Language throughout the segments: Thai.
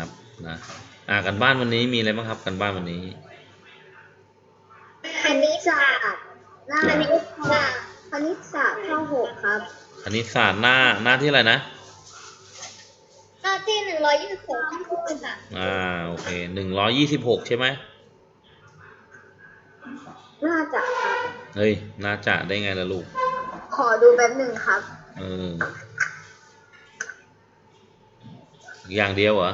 ครับนะอ่ากันบ้านวันนี้มีอะไรบ้างครับกันบ้านวันนี้คณิตศาสตร์หน้าคณิตศาสตร์คณิตศาสตร์ข้อหกครับคณิตศาสตร์หน้าหน้าที่อะไรนะหน้าที่หนึ่งร้อยยี่สิบหกข้อหกค่ะอ่าโอเคหนึ่งร้อยยี่สิบหกใช่ไหมน่าจะครับเฮ้ยน่าจะได้ไงล่ะลูก ขอดูแป๊บหนึ่งครับ เออ อย่างเดียวเหรอ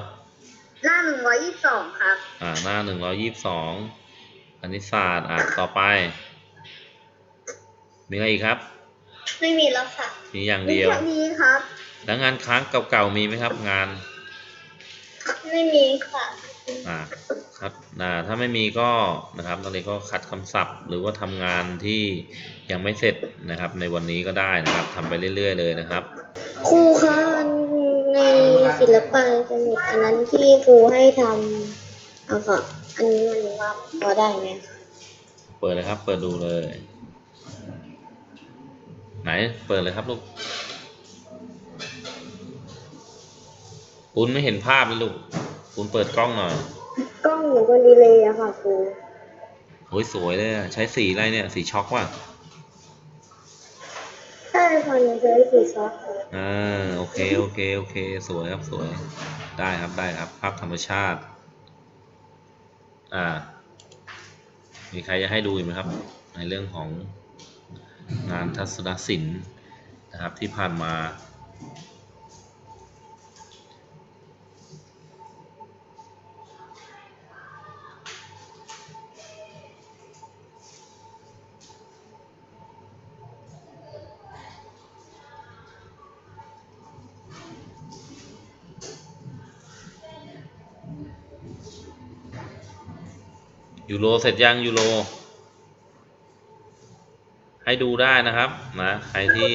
หน้าหนึ่งร้อยยี่สิบสองครับ อ่า หน้าหนึ่งร้อยี่สิบสองคณิตศาสตร์อ่าต่อไป มีอะไรอีกครับ ไม่มีแล้วค่ะมีอย่างมีเดียวแค่นี้ครับ แล้วงานค้างเก่าๆมีไหมครับ งาน ไม่มีค่ะ อ่า ครับอ่าถ้าไม่มีก็นะครับตอนนี้ก็คัดคำศัพท์ หรือว่าทำงานที่ยังไม่เสร็จนะครับ ในวันนี้ก็ได้นะครับทำไปเรื่อย ๆ เลยนะครับ ครูคะใน ศิลปะสนิทอันนั้นที่ครูให้ทำเอาค่ะอันนี้มันว่าพอได้ไหมคะเปิดเลยครับ เปิดดูเลย ไหนเปิดเลยครับลูกคุณไม่เห็นภาพเลยลูกคุณเปิดกล้องหน่อยกล้องอยู่บนดีเลยอะค่ะครูโอ้ยสวยเลยอะใช้สีอะไรเนี่ย สีช็อกว่ะใช่ค่ะหนูใช้สีช็อตค่ะอ่าโอเคโอเคโอเค สวยครับสวย ได้ครับได้ครับภาพธรรมชาติ อ่า มีใครจะให้ดูอีกไหมครับ ในเรื่องของงานทัศนศิลป์นะครับที่ผ่านมา ยูโรเสร็จยังยูโรให้ดูได้นะครับนะใครที่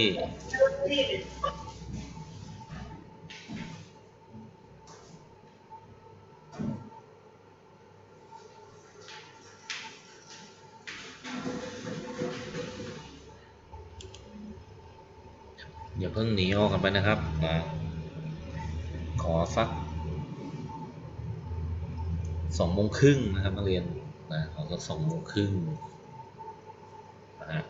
อย่าเพิ่งหนีออกกันไปนะครับนะขอสักสองโมงครึ่งนะครับนักเรียน นะเขาก็สองโมงครึ่งนะฮะ